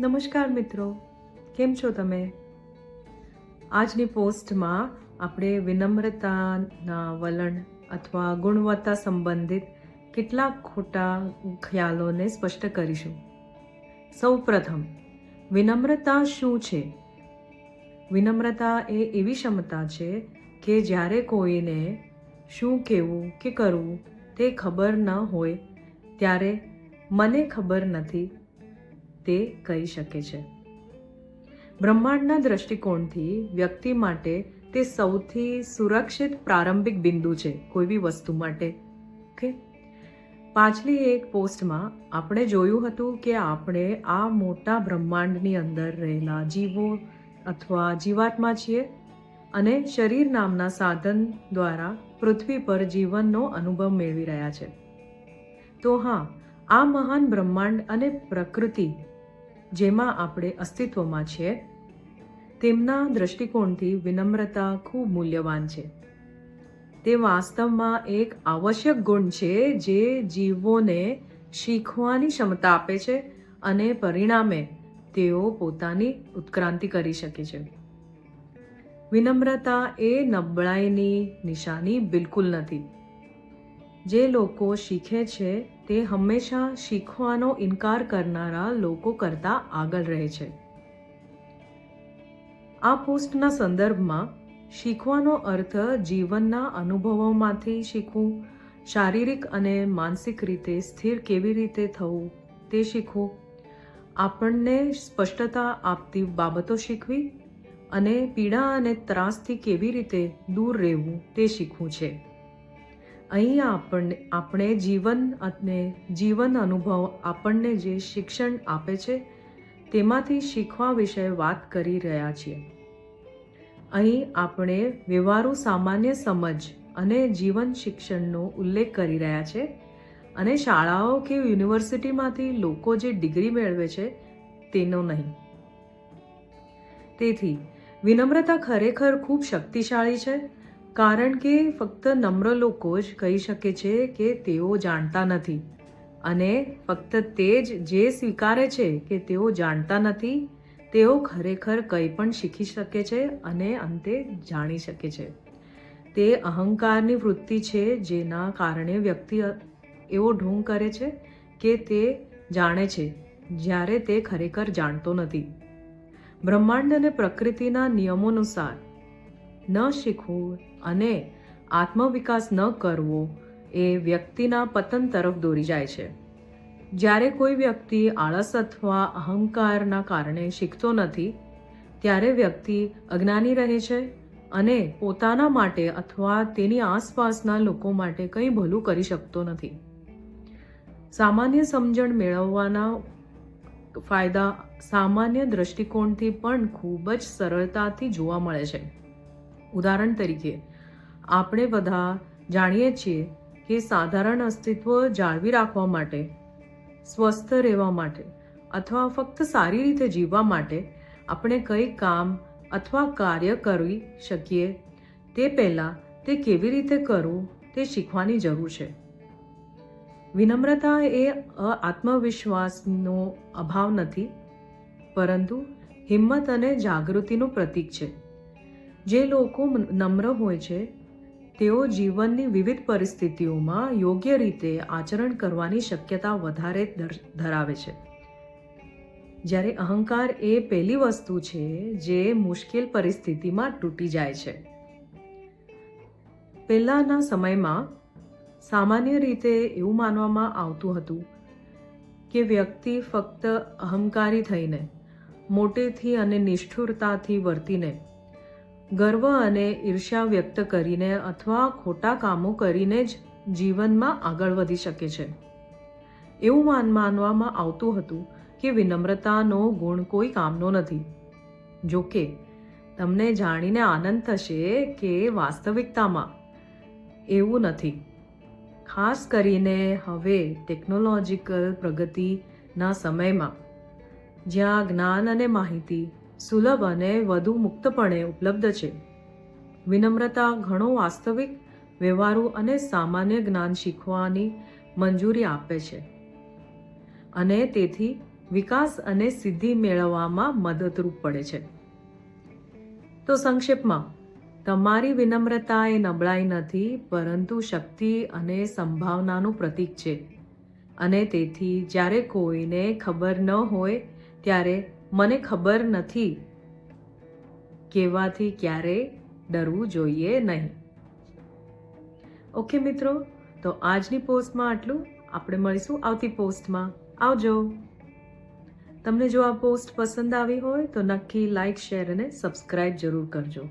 નમસ્કાર મિત્રો, કેમ છો તમે? આજની પોસ્ટમાં આપણે વિનમ્રતાના વલણ અથવા ગુણવત્તા સંબંધિત કેટલાક ખોટા ખ્યાલોને સ્પષ્ટ કરીશું. સૌ પ્રથમ વિનમ્રતા શું છે? વિનમ્રતા એ એવી ક્ષમતા છે કે જ્યારે કોઈને શું કહેવું કે કરવું તે ખબર ન હોય, ત્યારે મને ખબર નથી તે કહી શકે છે. બ્રહ્માંડના દ્રષ્ટિકોણથી વ્યક્તિ માટે તે સૌથી સુરક્ષિત પ્રારંભિક બિંદુ છે કોઈ બી વસ્તુ માટે. ઓકે? પાછલી એક પોસ્ટમાં આપણે જોયું હતું કે આપણે આ મોટા બ્રહ્માંડની અંદર રહેલા જીવો અથવા જીવાત્મા છીએ અને શરીર નામના સાધન દ્વારા પૃથ્વી પર જીવનનો અનુભવ મેળવી રહ્યા છે. તો હા, આ મહાન બ્રહ્માંડ અને પ્રકૃતિ જેમાં આપણે અસ્તિત્વમાં છીએ, તેમના દ્રષ્ટિકોણથી વિનમ્રતા ખૂબ મૂલ્યવાન છે. તે વાસ્તવમાં એક આવશ્યક ગુણ છે જે જીવોને શીખવાની ક્ષમતા આપે છે અને પરિણામે તેઓ પોતાની ઉત્ક્રાંતિ કરી શકે છે. વિનમ્રતા એ નબળાઈની નિશાની બિલકુલ નથી. જે લોકો શીખે છે તે હંમેશા શીખવાનો ઇનકાર કરનારા લોકો કરતાં આગળ રહે છે. આ પોસ્ટના સંદર્ભમાં શીખવાનો અર્થ જીવનના અનુભવોમાંથી શીખવું, શારીરિક અને માનસિક રીતે સ્થિર કેવી રીતે થવું તે શીખવું, આપણને સ્પષ્ટતા આપતી બાબતો શીખવી અને પીડા અને ત્રાસથી કેવી રીતે દૂર રહેવું તે શીખવું છે. અહીં આપણને, આપણે જીવન અને જીવન અનુભવ આપણને જે શિક્ષણ આપે છે, તેમાંથી શીખવા વિશે વાત કરી રહ્યા છીએ. અહીં આપણે વ્યવહારુ સામાન્ય સમજ અને જીવન શિક્ષણનો ઉલ્લેખ કરી રહ્યા છે અને શાળાઓ કે યુનિવર્સિટીમાંથી લોકો જે ડિગ્રી મેળવે છે, તેનો નહીં. તેથી, વિનમ્રતા ખરેખર ખૂબ શક્તિશાળી છે કારણ કે ફક્ત નમ્ર લોકો જ કહી શકે છે કે તેઓ જાણતા નથી. અને ફક્ત તે જ જે સ્વીકારે છે કે તેઓ જાણતા નથી, તેઓ ખરેખર કંઈ પણ શીખી શકે છે અને અંતે જાણી શકે છે. તે અહંકારની વૃત્તિ છે જેના કારણે વ્યક્તિ એવો ઢોંગ કરે છે કે તે જાણે છે, જ્યારે તે ખરેખર જાણતો નથી. બ્રહ્માંડ અને પ્રકૃતિના નિયમો અનુસાર ન શીખવું અને આત્મવિકાસ ન કરવો એ વ્યક્તિના પતન તરફ દોરી જાય છે. જ્યારે કોઈ વ્યક્તિ આળસ અથવા અહંકારના કારણે શીખતો નથી, ત્યારે વ્યક્તિ અજ્ઞાની રહે છે અને પોતાના માટે અથવા તેની આસપાસના લોકો માટે કંઈ ભલું કરી શકતો નથી. સામાન્ય સમજણ મેળવવાના ફાયદા સામાન્ય દ્રષ્ટિકોણથી પણ ખૂબ જ સરળતાથી જોવા મળે છે. ઉદાહરણ તરીકે, આપણે બધા જાણીએ છીએ કે સાધારણ અસ્તિત્વ જાળવી રાખવા માટે, સ્વસ્થ રહેવા માટે અથવા ફક્ત સારી રીતે જીવવા માટે આપણે કંઈ કામ અથવા કાર્ય કરી શકીએ, તે પહેલાં તે કેવી રીતે કરવું તે શીખવાની જરૂર છે. વિનમ્રતા એ આત્મવિશ્વાસનો અભાવ નથી, પરંતુ હિંમત અને જાગૃતિનું પ્રતીક છે. જે લોકો નમ્ર હોય છે, તેઓ જીવનની વિવિધ પરિસ્થિતિઓમાં યોગ્ય રીતે આચરણ કરવાની શક્યતા વધારે ધરાવે છે. જ્યારે અહંકાર એ પહેલી વસ્તુ છે જે મુશ્કેલ પરિસ્થિતિમાં તૂટી જાય છે. પહેલાંના સમયમાં સામાન્ય રીતે એવું માનવામાં આવતું હતું કે વ્યક્તિ ફક્ત અહંકારી થઈને, મોટેથી અને નિષ્ઠુરતાથી વર્તીને ગર્વ અને ઈર્ષ્યા વ્યક્ત કરીને અથવા ખોટા કામો કરીને જ જીવનમાં આગળ વધી શકે છે. એવું માન માનવામાં આવતું હતું કે વિનમ્રતાનો ગુણ કોઈ કામનો નથી. જોકે તમને જાણીને આનંદ થશે કે વાસ્તવિકતામાં એવું નથી. ખાસ કરીને હવે ટેકનોલોજીકલ પ્રગતિના સમયમાં, જ્યાં જ્ઞાન અને માહિતી સુલભ અને વધુ મુક્તપણે ઉપલબ્ધ છે. વિનમ્રતા ઘણો વાસ્તવિક, વ્યવહારુ અને સામાન્ય જ્ઞાન શીખવાની મંજૂરી આપે છે. અને તેથી વિકાસ અને સિદ્ધિ મેળવવામાં મદદરૂપ પડે છે. તો સંક્ષેપમાં, તમારી વિનમ્રતા એ નબળાઈ નથી, પરંતુ શક્તિ અને સંભાવનાનું પ્રતીક છે. અને તેથી જ્યારે કોઈને ખબર ન હોય, ત્યારે મને ખબર નથી. કહેવાથી ક્યારેય ડરવું જોઈએ નહીં. ઓકે મિત્રો, તો આજની પોસ્ટમાં આટલું. આપણે મળીશું આવતી પોસ્ટમાં. આવજો. તમને જો આ પોસ્ટ પસંદ આવી હોય તો નક્કી લાઈક, શેર અને સબસ્ક્રાઇબ જરૂર કરજો.